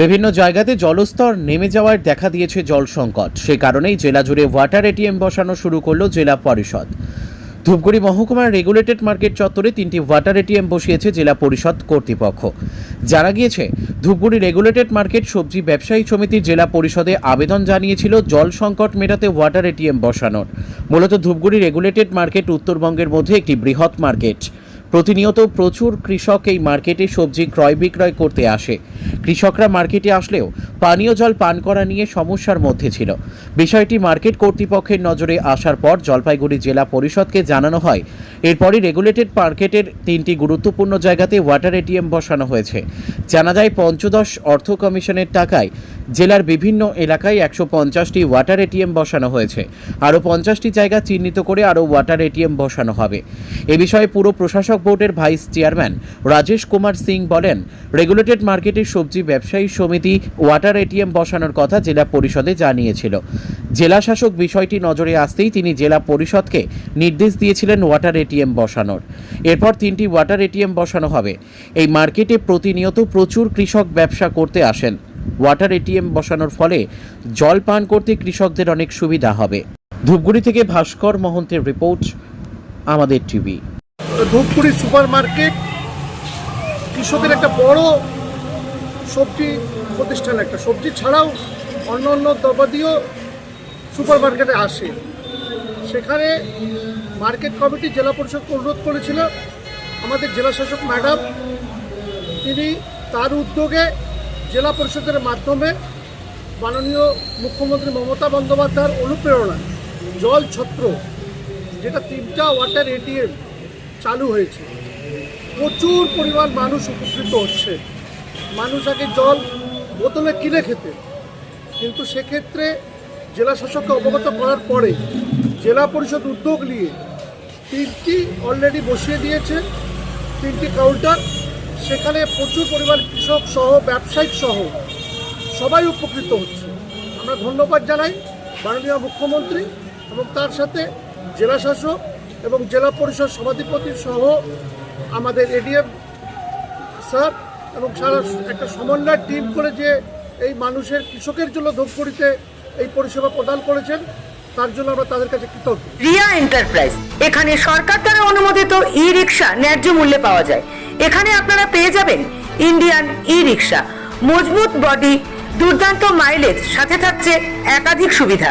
বিভিন্ন জায়গাতে জলস্তর নেমে যাওয়ার দেখা দিয়েছে জল সংকট। সে কারণেই জেলা জুড়ে ওয়াটার এটিএম বসানো শুরু করল জেলা পরিষদ। ধূপগুড়ি মহকুমার রেগুলেটেড মার্কেট চত্বরে তিনটি ওয়াটার এটিএম বসিয়েছে জেলা পরিষদ কর্তৃপক্ষ। জানা গিয়েছে, ধূপগুড়ি রেগুলেটেড মার্কেট সবজি ব্যবসায়ী সমিতির জেলা পরিষদে আবেদন জানিয়েছিল জল সংকট মেটাতে ওয়াটার এটিএম বসানোর। মূলত ধূপগুড়ি রেগুলেটেড মার্কেট উত্তরবঙ্গের মধ্যে একটি বৃহৎ মার্কেট প্রতিনিয়ত প্রচুর কৃষক এই মার্কেটে সবজি ক্রয় বিক্রয় করতে আসে। কৃষকরা মার্কেটে আসলেও পানীয় জল পান করা নিয়ে সমস্যার মধ্যে ছিল। বিষয়টি মার্কেট কর্তৃপক্ষের নজরে আসার পর জলপাইগুড়ি জেলা পরিষদকে জানানো হয়, এরপরই রেগুলেটেড মার্কেটের তিনটি গুরুত্বপূর্ণ জায়গাতে ওয়াটার এটিএম বসানো হয়েছে। জানা যায়, পঞ্চদশ অর্থ কমিশনের টাকায় জেলার বিভিন্ন এলাকায় একশো পঞ্চাশটি ওয়াটার এটিএম বসানো হয়েছে। আরও পঞ্চাশটি জায়গা চিহ্নিত করে আরও ওয়াটার এটিএম বসানো হবে। এ বিষয়ে পুরো প্রশাসক বোর্ডের ভাইস চেয়ারম্যান রাজেশ কুমার সিং বলেন, রেগুলেটেড মার্কেটের সবজি ব্যবসায়ী সমিতি ওয়াটার এটিএম বসানোর কথা জেলা পরিষদে জানিয়েছিল। জেলা শাসক বিষয়টি নজরে আসতেই তিনি জেলা পরিষদকে নির্দেশ দিয়েছিলেন ওয়াটার এটিএম বসানোর। এরপর তিনটি ওয়াটার এটিএম বসানো হবে। এই মার্কেটে প্রতিনিয়ত প্রচুর কৃষক ব্যবসা করতে আসেন। ওয়াটার এটিএম বসানোর ফলে জল পান করতে কৃষকদের অনেক সুবিধা হবে। ধূপগুড়ি থেকে ভাস্কর মহন্তের রিপোর্ট, আমাদের টিভি। ধূপগুড়ি সুপার মার্কেট কৃষকের একটা বড় সবজি প্রতিষ্ঠান, একটা সবজি ছাড়াও অন্য অন্য দ্রব্যাদিও সুপার মার্কেটে আসে। সেখানে মার্কেট কমিটি জেলা পরিষদকে অনুরোধ করেছিল, আমাদের জেলা শাসক ম্যাডাম, তিনি তার উদ্যোগে জেলা পরিষদের মাধ্যমে মাননীয় মুখ্যমন্ত্রী মমতা বন্দ্যোপাধ্যায়ের অনুপ্রেরণায় জল ছত্র, যেটা তিনটা ওয়াটার এটিএম চালু হয়েছে। প্রচুর পরিমাণ মানুষ উপকৃত হচ্ছে। মানুষ আগে জল বোতলে কিনে খেতে। কিন্তু সেক্ষেত্রে জেলা শাসককে অবগত করার পরে জেলা পরিষদ উদ্যোগ নিয়ে তিনটি অলরেডি বসিয়ে দিয়েছে, তিনটি কাউন্টার সেখানে প্রচুর পরিমাণ কৃষক সহ, ব্যবসায়িক সহ সবাই উপকৃত হচ্ছে। আমরা ধন্যবাদ জানাই মাননীয় মুখ্যমন্ত্রী এবং তার সাথে জেলা শাসক এবং জেলা পরিষদ সভাধিপতি সহ আমাদের এডিএম স্যার এবং সারা একটা সমন্বয় টিম করে যে এই মানুষের কৃষকের জন্য ধূপগুড়িতে এই পরিষেবা প্রদান করেছেন, তার জন্য তাদের কাছে রিয়া এন্টারপ্রাইজ, এখানে সরকার দ্বারা অনুমোদিত ই রিক্সা ন্যায্য মূল্যে পাওয়া যায়। এখানে আপনারা পেয়ে যাবেন ইন্ডিয়ান ই রিক্সা মজবুত বডি, দুর্দান্ত মাইলেজ, সাথে থাকছে একাধিক সুবিধা।